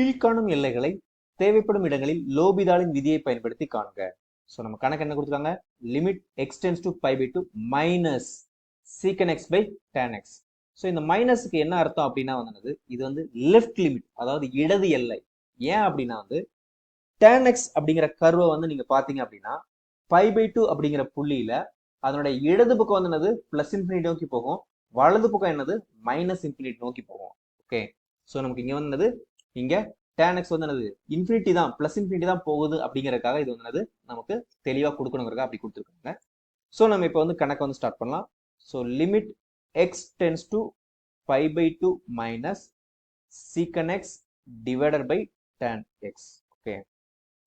கீழ்காணும் எல்லைகளை தேவைப்படும் இடங்களில் லோபிதாலின் விதியை பயன்படுத்தி காணுங்க. ஸோ நம்ம கணக்கு என்ன கொடுத்துருக்காங்க? Limit x tends to pi by two minus secant x by tan x so இந்த மைனஸுக்கு என்ன அர்த்தம் அப்படின்னா வந்து இது வந்து லெஃப்ட் லிமிட் அதாவது இடது எல்லை. ஏன் அப்படின்னா வந்து டேன் எக்ஸ் அப்படிங்கிற கர்வை வந்து நீங்க பார்த்தீங்க அப்படின்னா பை பை டூ அப்படிங்கிற புள்ளியில அதனுடைய இடது பக்கம் வந்து என்னது பிளஸ் இன்ஃபினிட் நோக்கி போகும் வலது பக்கம் என்னது? மைனஸ் இன்ஃபினிட் நோக்கி போகும். ஓகே ஸோ நமக்கு இங்கே வந்து இங்க டேன் எக்ஸ் வந்து என்னது? இன்ஃபினிட்டி தான் பிளஸ் இன்ஃபினிட்டி தான் போகுது அப்படிங்கறதுக்காக இது வந்து நமக்கு தெளிவாக கொடுக்கணுங்கிறக்காக அப்படி கொடுத்துருக்காங்க. ஸோ நம்ம இப்போ வந்து கணக்கை வந்து ஸ்டார்ட் பண்ணலாம். So limit x tends to pi by two minus secant x divided by tan x okay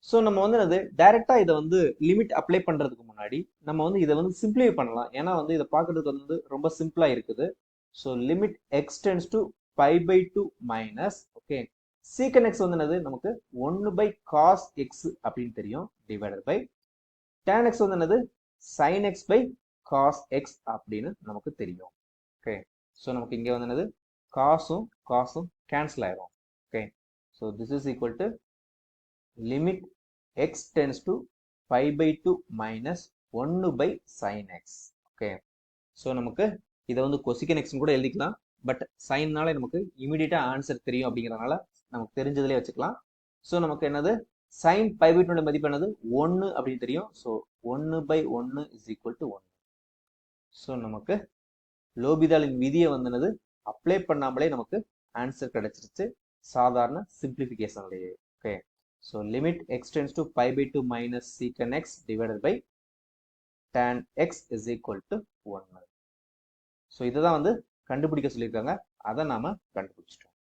so நம்ம வந்து அது டைரக்டா இதை வந்து லிமிட் அப்ளை பண்றதுக்கு முன்னாடி நம்ம வந்து இதை வந்து சிம்பிளிஃபை பண்ணலாம். ஏன்னா வந்து இதை பார்க்கறதுக்கு வந்து ரொம்ப சிம்பிளா இருக்குது. So limit x tends to pi by two minus okay secant x வந்து என்னது? நமக்கு ஒன்று பை காஸ் எக்ஸ் அப்படின்னு தெரியும். டிவைடட் பை டேன் எக்ஸ் வந்து என்னது? Sine x by cos x அப்படின்னு நமக்கு தெரியும். ஓகே ஸோ நமக்கு இங்கே வந்து என்னது? காசும் காசும் கேன்சல் ஆயிரும். Okay so this is equal to limit x tends to five by two minus ஒன்று by sine x okay so நமக்கு இதை வந்து கொசிக்கன் எக்ஸ்னு கூட எழுதிக்கலாம். பட் சைன்னால நமக்கு இமீடியட்டாக ஆன்சர் தெரியும் அப்படிங்கிறதுனால நமக்கு தெரிஞ்சதுலேயே வச்சுக்கலாம். ஸோ நமக்கு என்னது? சைன் பை மதிப்பு என்னது? ஒன்று அப்படின்னு தெரியும். ஸோ ஒன்று பை ஒன்று இஸ் ஈக்குவல் டு ஒன்று ஸோ நமக்கு லோபிதாலின் விதியை வந்து என்னது? அப்ளை பண்ணாமலே நமக்கு ஆன்சர் கிடைச்சிருச்சு. சாதாரண சிம்பிளிஃபிகேஷன்லேயே okay so limit x tends to pi by two minus secant x divided by tan x is equal to ஒன்று ஸோ இதை தான் வந்து கண்டுபிடிக்க சொல்லியிருக்காங்க. அதை நாம் கண்டுபிடிச்சிட்டோம்.